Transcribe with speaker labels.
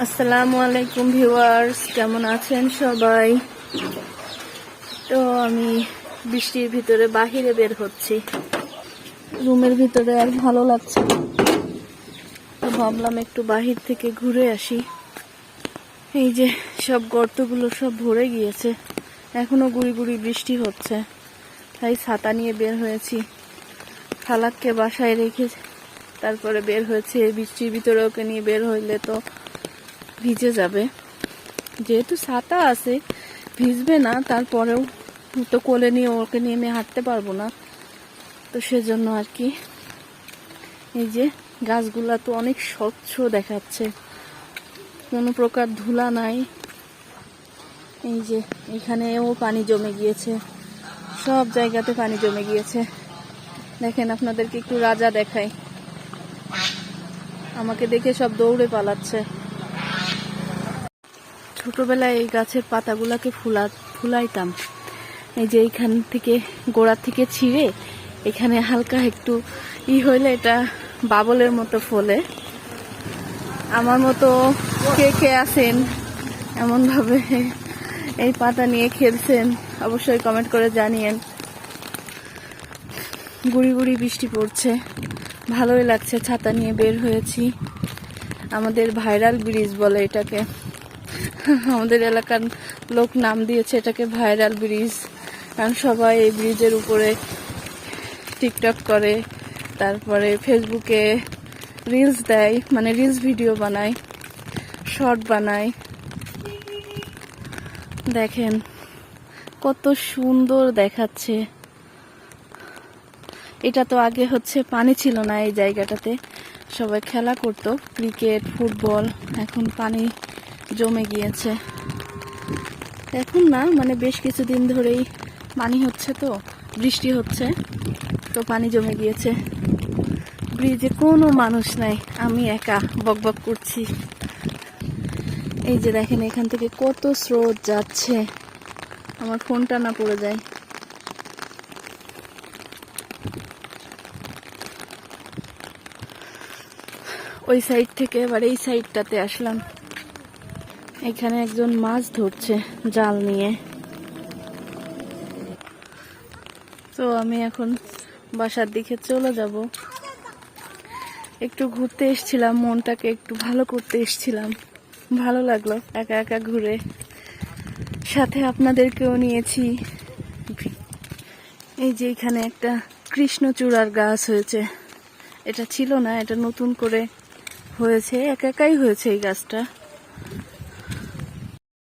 Speaker 1: আসসালামু আলাইকুম ভিউয়ার্স, কেমন আছেন সবাই? তো আমি বৃষ্টির ভিতরে বাহিরে বের হচ্ছি। রুমের ভিতরে আর ভালো লাগছে তো ভাবলাম একটু বাহির থেকে ঘুরে আসি। এই যে সব গর্তগুলো সব ভরে গিয়েছে। এখনও গুড়ি গুড়ি বৃষ্টি হচ্ছে। তাই ছাতা নিয়ে বের হয়েছি। খালাককে বাসায় রেখে তারপরে বের হয়েছে। বৃষ্টির ভিতরে ওকে নিয়ে বের হইলে তো ভিজে যাবে। যেহেতু ছাতা আছে, ভিজবে না, তারপরেও তো কোলে নিয়ে, ওকে নিয়ে আমি হাঁটতে পারব না। তো সেজন্য আর কি। এই যে গাছগুলা তো অনেক স্বচ্ছ দেখাচ্ছে। কোনো প্রকার ধুলা নাই। এই যে এখানেও পানি জমে গিয়েছে। সব জায়গাতে পানি জমে গিয়েছে। দেখেন, আপনাদেরকে একটু রাজা দেখাই। আমাকে দেখে সব দৌড়ে পালাচ্ছে। ছোটবেলায় এই গাছের পাতাগুলাকে ফুলা ফুলাইতাম। এই যে এইখান থেকে, গোড়া থেকে ছিঁড়ে এখানে হালকা একটু ই হইলে এটা বাবলের মতো ফলে। আমার মতো কে কে আছেন, এমনভাবে এই পাতা নিয়ে খেলছেন, অবশ্যই কমেন্ট করে জানিয়েন। গুড়ি গুড়ি বৃষ্টি পড়ছে, ভালোই লাগছে, ছাতা নিয়ে বের হয়েছি। আমাদের ভাইরাল ব্রিজ বলে এটাকে। আমাদের এলাকার লোক নাম দিয়েছে এটাকে ভাইরাল ব্রিজ। কারণ সবাই এই ব্রিজের উপরে টিকটক করে, তারপরে ফেসবুকে রিলস দেয় মানে রিলস ভিডিও বানায় শর্ট বানায়। দেখেন, কত সুন্দর দেখাচ্ছে। এটা তো আগে হচ্ছে পানি ছিল না এই জায়গাটাতে। সবাই খেলা করতো, ক্রিকেট, ফুটবল, এখন পানি জমে গিয়েছে। এখন না মানে বেশ কিছুদিন ধরেই পানি হচ্ছে তো, বৃষ্টি হচ্ছে, তো পানি জমে গিয়েছে। ব্রিজে কোনো মানুষ নাই, আমি একা বকবক করছি। এই যে দেখেন, এখান থেকে কত স্রোত যাচ্ছে। আমার ফোনটা না পড়ে যায়। ওই সাইড থেকে, এবার এই সাইডটাতে আসলাম। এখানে একজন মাছ ধরছে জাল নিয়ে। তো আমি এখন বাসার দিকে চলে যাব। একটু ঘুরতে এসছিলাম, মনটাকে একটু ভালো করতে এসছিলাম। ভালো লাগল একা একা ঘুরে। সাথে আপনাদেরকেও নিয়েছি। এই যে এখানে একটা কৃষ্ণচূড়ার গাছ হয়েছে। এটা ছিল না, এটা নতুন করে হয়েছে, একা একাই হয়েছে এই গাছটা।